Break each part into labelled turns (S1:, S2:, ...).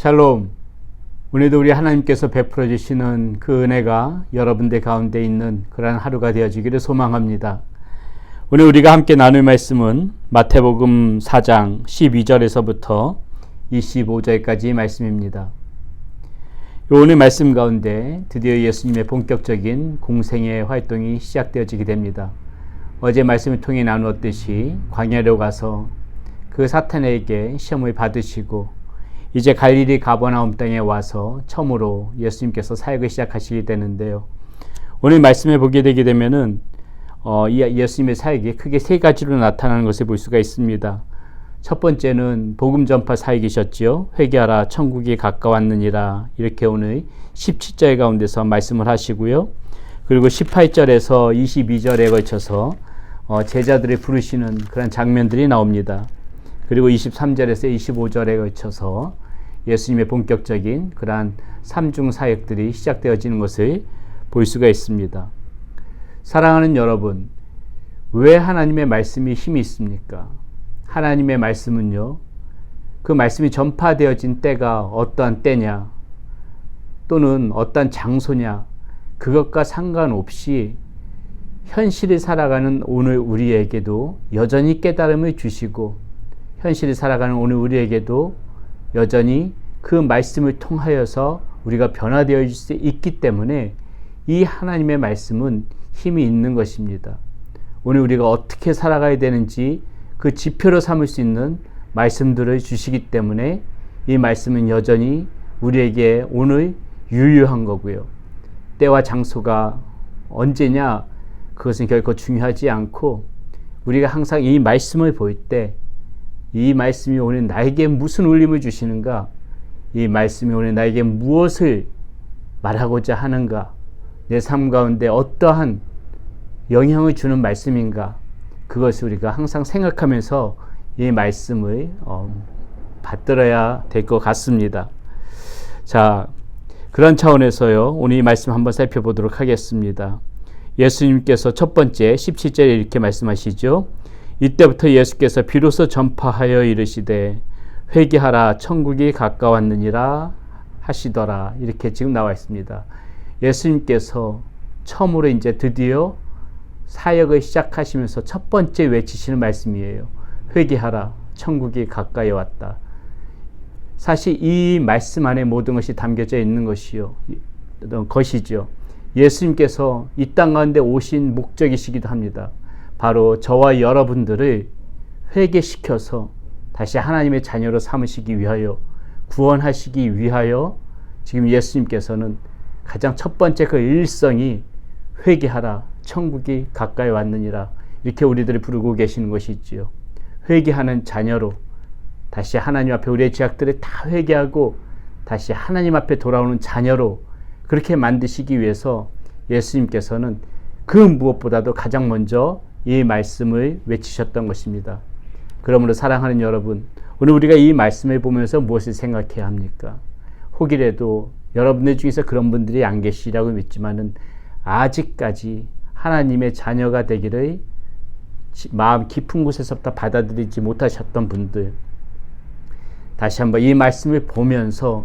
S1: 샬롬. 오늘도 우리 하나님께서 베풀어 주시는 그 은혜가 여러분들 가운데 있는 그러한 하루가 되어지기를 소망합니다. 오늘 우리가 함께 나눌 말씀은 마태복음 4장 12절에서부터 25절까지 말씀입니다. 오늘 말씀 가운데 드디어 예수님의 본격적인 공생의 활동이 시작되어지게 됩니다. 어제 말씀을 통해 나누었듯이 광야로 가서 그 사탄에게 시험을 받으시고 이제 갈릴리 가버나움 땅에 와서 처음으로 예수님께서 사역을 시작하시게 되는데요. 오늘 말씀을 보게 되게 되면은 어, 이 예수님의 사역이 크게 세 가지로 나타나는 것을 볼 수가 있습니다. 첫 번째는 복음 전파 사역이셨지요. 회개하라 천국이 가까웠느니라 이렇게 오늘 17절 가운데서 말씀을 하시고요. 그리고 18절에서 22절에 걸쳐서 어, 제자들을 부르시는 그런 장면들이 나옵니다. 그리고 23절에서 25절에 걸쳐서 예수님의 본격적인 그러한 삼중 사역들이 시작되어지는 것을 볼 수가 있습니다. 사랑하는 여러분, 왜 하나님의 말씀이 힘이 있습니까? 하나님의 말씀은요, 그 말씀이 전파되어진 때가 어떠한 때냐, 또는 어떠한 장소냐, 그것과 상관없이 현실을 살아가는 오늘 우리에게도 여전히 깨달음을 주시고 현실을 살아가는 오늘 우리에게도 여전히 그 말씀을 통하여서 우리가 변화되어 수 있기 때문에 이 하나님의 말씀은 힘이 있는 것입니다. 오늘 우리가 어떻게 살아가야 되는지 그 지표로 삼을 수 있는 말씀들을 주시기 때문에 이 말씀은 여전히 우리에게 오늘 유효한 거고요. 때와 장소가 언제냐 그것은 결코 중요하지 않고 우리가 항상 이 말씀을 볼 때 이 말씀이 오늘 나에게 무슨 울림을 주시는가? 이 말씀이 오늘 나에게 무엇을 말하고자 하는가? 내 삶 가운데 어떠한 영향을 주는 말씀인가? 그것을 우리가 항상 생각하면서 이 말씀을 어, 받들어야 될 것 같습니다. 자, 그런 차원에서요, 오늘 이 말씀 한번 살펴보도록 하겠습니다. 예수님께서 첫 번째 17절에 이렇게 말씀하시죠. 이때부터 예수께서 비로소 전파하여 이르시되 회개하라 천국이 가까웠느니라 하시더라 이렇게 지금 나와 있습니다. 예수님께서 처음으로 이제 드디어 사역을 시작하시면서 첫 번째 외치시는 말씀이에요. 회개하라 천국이 가까이 왔다. 사실 이 말씀 안에 모든 것이 담겨져 있는 것이요. 것이죠. 예수님께서 이 땅 가운데 오신 목적이시기도 합니다. 바로 저와 여러분들을 회개시켜서 다시 하나님의 자녀로 삼으시기 위하여 구원하시기 위하여 지금 예수님께서는 가장 첫 번째 그 일성이 회개하라 천국이 가까이 왔느니라 이렇게 우리들을 부르고 계시는 것이 있지요. 회개하는 자녀로 다시 하나님 앞에 우리의 죄악들을 다 회개하고 다시 하나님 앞에 돌아오는 자녀로 그렇게 만드시기 위해서 예수님께서는 그 무엇보다도 가장 먼저 이 말씀을 외치셨던 것입니다. 그러므로 사랑하는 여러분, 오늘 우리가 이 말씀을 보면서 무엇을 생각해야 합니까? 혹이라도 여러분들 중에서 그런 분들이 안 계시라고 믿지만은 아직까지 하나님의 자녀가 되기를 마음 깊은 곳에서부터 받아들이지 못하셨던 분들 다시 한번 이 말씀을 보면서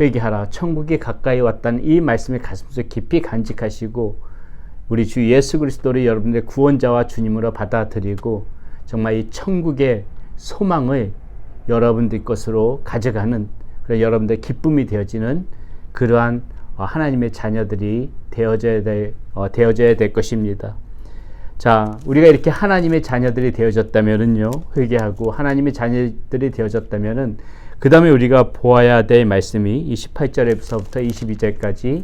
S1: 회개하라 천국이 가까이 왔다는 이 말씀을 가슴속 깊이 간직하시고 우리 주 예수 그리스도를 여러분들의 구원자와 주님으로 받아들이고 정말 이 천국의 소망을 여러분들 것으로 가져가는 그런 여러분들 기쁨이 되어지는 그러한 어, 하나님의 자녀들이 되어져야 될, 어, 되어져야 될 것입니다. 자, 우리가 이렇게 하나님의 자녀들이 되어졌다면은요, 회개하고 하나님의 자녀들이 되어졌다면은, 그 다음에 우리가 보아야 될 말씀이 28절에서부터 22절까지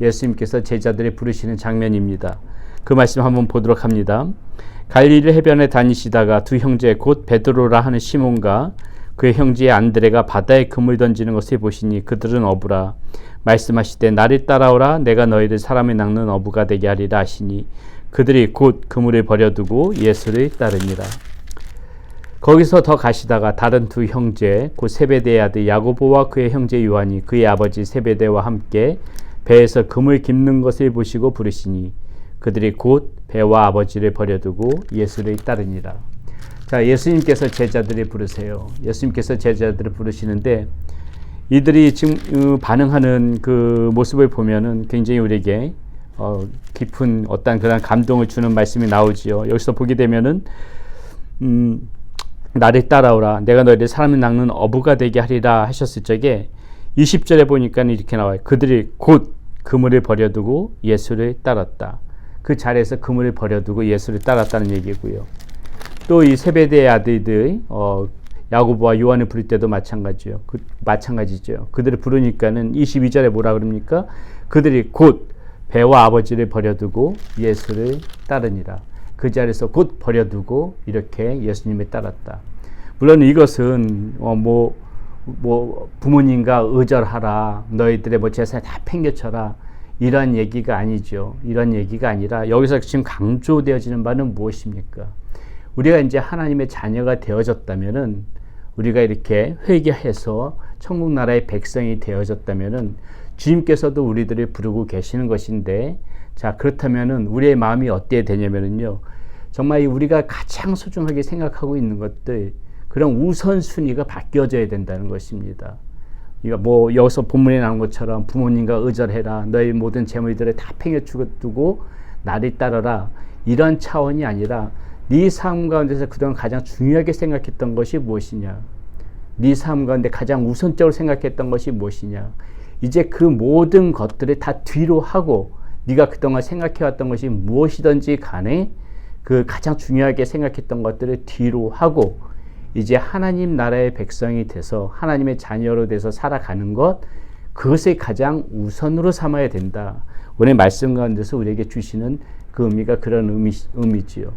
S1: 예수님께서 제자들이 부르시는 장면입니다. 그 말씀 한번 보도록 합니다. 갈릴리 해변에 다니시다가 두 형제 곧 베드로라 하는 시몬과 그의 형제 안드레가 바다에 그물 던지는 것을 보시니 그들은 어부라 말씀하시되 나를 따라오라 내가 너희를 사람을 낚는 어부가 되게 하리라 하시니 그들이 곧 그물을 버려두고 예수를 따르니라. 거기서 더 가시다가 다른 두 형제 곧 세베대의 아들 야고보와 그의 형제 요한이 그의 아버지 세베대와 함께 배에서 금을 깁는 것을 보시고 부르시니 그들이 곧 배와 아버지를 버려두고 예수를 따르니라. 자, 예수님께서 제자들을 부르세요. 예수님께서 제자들을 부르시는데 이들이 지금 어, 반응하는 그 모습을 보면은 굉장히 우리에게 어, 깊은 어떤 그런 감동을 주는 말씀이 나오지요. 여기서 보게 되면은 음, 나를 따라오라. 내가 너희를 사람을 낚는 어부가 되게 하리라 하셨을 적에 20절에 보니까 이렇게 나와요. 그들이 곧 그물을 버려두고 예수를 따랐다. 그 자리에서 그물을 버려두고 예수를 따랐다는 얘기고요. 또 이 세베대의 아들들 어, 야고보와 요한을 부를 때도 마찬가지요. 그, 마찬가지죠. 그들을 부르니까는 22절에 뭐라 그럽니까? 그들이 곧 배와 아버지를 버려두고 예수를 따르니라. 그 자리에서 곧 버려두고 이렇게 예수님을 따랐다. 물론 이것은 어, 뭐, 뭐 부모님과 의절하라. 너희들의 뭐 재산 다 팽개쳐라. 이런 얘기가 아니죠. 이런 얘기가 아니라 여기서 지금 강조되어지는 바는 무엇입니까? 우리가 이제 하나님의 자녀가 되어졌다면은 우리가 이렇게 회개해서 천국 나라의 백성이 되어졌다면은 주님께서도 우리들을 부르고 계시는 것인데 자 그렇다면은 우리의 마음이 어때야 되냐면은요 정말 우리가 가장 소중하게 생각하고 있는 것들 그런 우선순위가 바뀌어져야 된다는 것입니다. 이거 뭐 여기서 본문에 나온 것처럼 부모님과 의절해라 너희 모든 재물들을 다 팽여 두고 나를 따르라 이런 차원이 아니라 네 삶 가운데서 그동안 가장 중요하게 생각했던 것이 무엇이냐 네 삶 가운데 가장 우선적으로 생각했던 것이 무엇이냐 이제 그 모든 것들을 다 뒤로 하고 네가 그동안 생각해왔던 것이 무엇이든지 간에 그 가장 중요하게 생각했던 것들을 뒤로 하고 이제 하나님 나라의 백성이 돼서 하나님의 자녀로 돼서 살아가는 것 그것을 가장 우선으로 삼아야 된다. 오늘 말씀 가운데서 우리에게 주시는 그 의미가 그런 의미, 의미지요.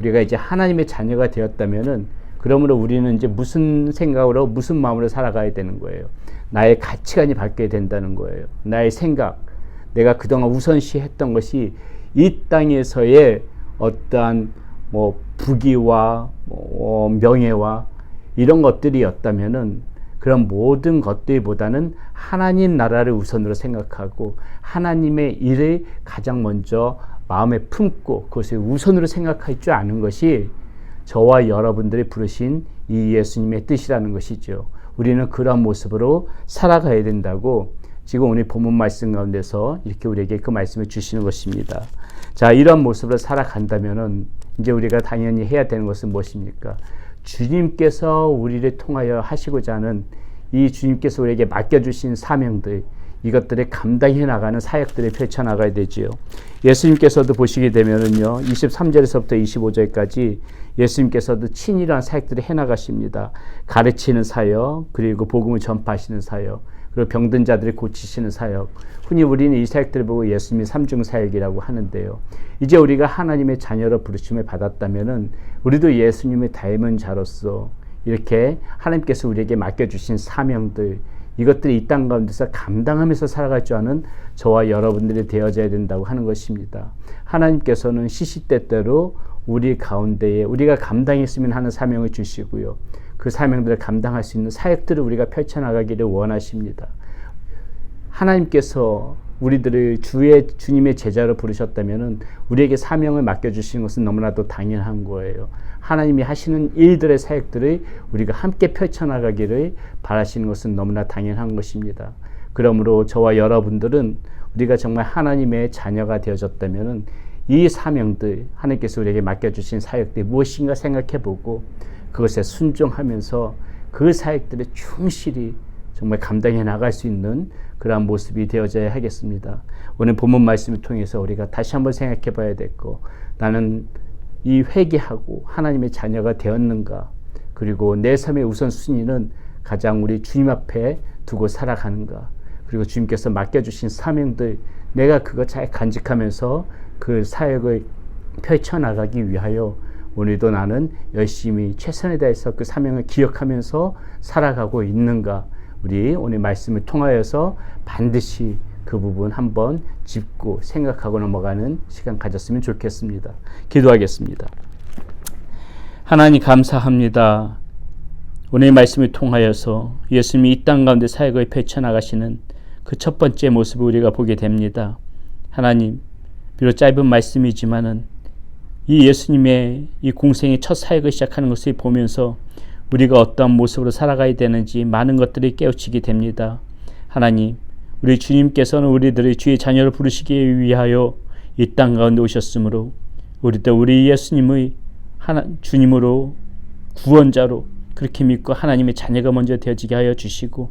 S1: 우리가 이제 하나님의 자녀가 되었다면은 그러므로 우리는 이제 무슨 생각으로 무슨 마음으로 살아가야 되는 거예요. 나의 가치관이 바뀌어야 된다는 거예요. 나의 생각, 내가 그동안 우선시했던 것이 이 땅에서의 어떠한 뭐 부귀와 뭐 명예와 이런 것들이었다면은 그런 모든 것들보다는 하나님 나라를 우선으로 생각하고 하나님의 일을 가장 먼저 마음에 품고 그것을 우선으로 생각할 줄 아는 것이 저와 여러분들이 부르신 이 예수님의 뜻이라는 것이죠. 우리는 그러한 모습으로 살아가야 된다고 지금 오늘 본문 말씀 가운데서 이렇게 우리에게 그 말씀을 주시는 것입니다. 자, 이런 모습으로 살아간다면은 이제 우리가 당연히 해야 되는 것은 무엇입니까? 주님께서 우리를 통하여 하시고자 하는 이 주님께서 우리에게 맡겨주신 사명들, 이것들을 감당해 나가는 사역들을 펼쳐 나가야 되지요. 예수님께서도 보시게 되면은요, 23절에서부터 25절까지 예수님께서도 친일한 사역들을 해 나가십니다. 가르치는 사역, 그리고 복음을 전파하시는 사역, 그리고 병든 자들을 고치시는 사역. 흔히 우리는 이 사역들을 보고 예수님이 삼중 사역이라고 하는데요. 이제 우리가 하나님의 자녀로 부르심을 받았다면은 우리도 예수님의 닮은 자로서 이렇게 하나님께서 우리에게 맡겨주신 사명들, 이것들이 이 땅 가운데서 감당하면서 살아갈 줄 아는 저와 여러분들이 되어져야 된다고 하는 것입니다. 하나님께서는 시시때때로 우리 가운데에 우리가 감당했으면 하는 사명을 주시고요. 그 사명들을 감당할 수 있는 사역들을 우리가 펼쳐나가기를 원하십니다. 하나님께서 우리들을 주의 주님의 제자로 부르셨다면은 우리에게 사명을 맡겨 주시는 것은 너무나도 당연한 거예요. 하나님이 하시는 일들의 사역들을 우리가 함께 펼쳐나가기를 바라시는 것은 너무나 당연한 것입니다. 그러므로 저와 여러분들은 우리가 정말 하나님의 자녀가 되어졌다면은 이 사명들 하나님께서 우리에게 맡겨주신 사역들 무엇인가 생각해보고 그것에 순종하면서 그 사역들을 충실히 정말 감당해 나갈 수 있는 그러한 모습이 되어져야 하겠습니다. 오늘 본문 말씀을 통해서 우리가 다시 한번 생각해 봐야 됐고 나는 이 회개하고 하나님의 자녀가 되었는가 그리고 내 삶의 우선순위는 가장 우리 주님 앞에 두고 살아가는가 그리고 주님께서 맡겨주신 사명들 내가 그거 잘 간직하면서 그 사역을 펼쳐나가기 위하여 오늘도 나는 열심히 최선을 다해서 그 사명을 기억하면서 살아가고 있는가 우리 오늘 말씀을 통하여서 반드시 그 부분 한번 짚고 생각하고 넘어가는 시간 가졌으면 좋겠습니다. 기도하겠습니다. 하나님 감사합니다. 오늘 말씀을 통하여서 예수님이 이 땅 가운데 사역을 펼쳐나가시는 그 첫 번째 모습을 우리가 보게 됩니다. 하나님, 비록 짧은 말씀이지만은 이 예수님의 이 공생의 첫 사역을 시작하는 것을 보면서 우리가 어떠한 모습으로 살아가야 되는지 많은 것들이 깨우치게 됩니다. 하나님, 우리 주님께서는 우리들의 주의 자녀를 부르시기 위하여 이 땅 가운데 오셨으므로 우리도 우리 예수님의 하나, 주님으로 구원자로 그렇게 믿고 하나님의 자녀가 먼저 되어지게 하여 주시고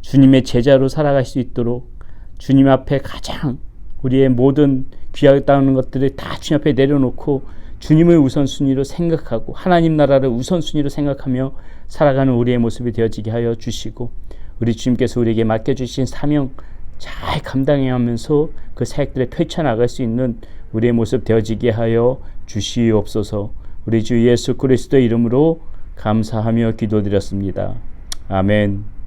S1: 주님의 제자로 살아갈 수 있도록 주님 앞에 가장 우리의 모든 귀하다는 것들을 다 주님 앞에 내려놓고 주님의 우선순위로 생각하고 하나님 나라를 우선순위로 생각하며 살아가는 우리의 모습이 되어지게 하여 주시고 우리 주님께서 우리에게 맡겨주신 사명 잘 감당해가면서 그 사역들을 펼쳐나갈 수 있는 우리의 모습 되어지게 하여 주시옵소서 우리 주 예수 그리스도의 이름으로 감사하며 기도드렸습니다. 아멘.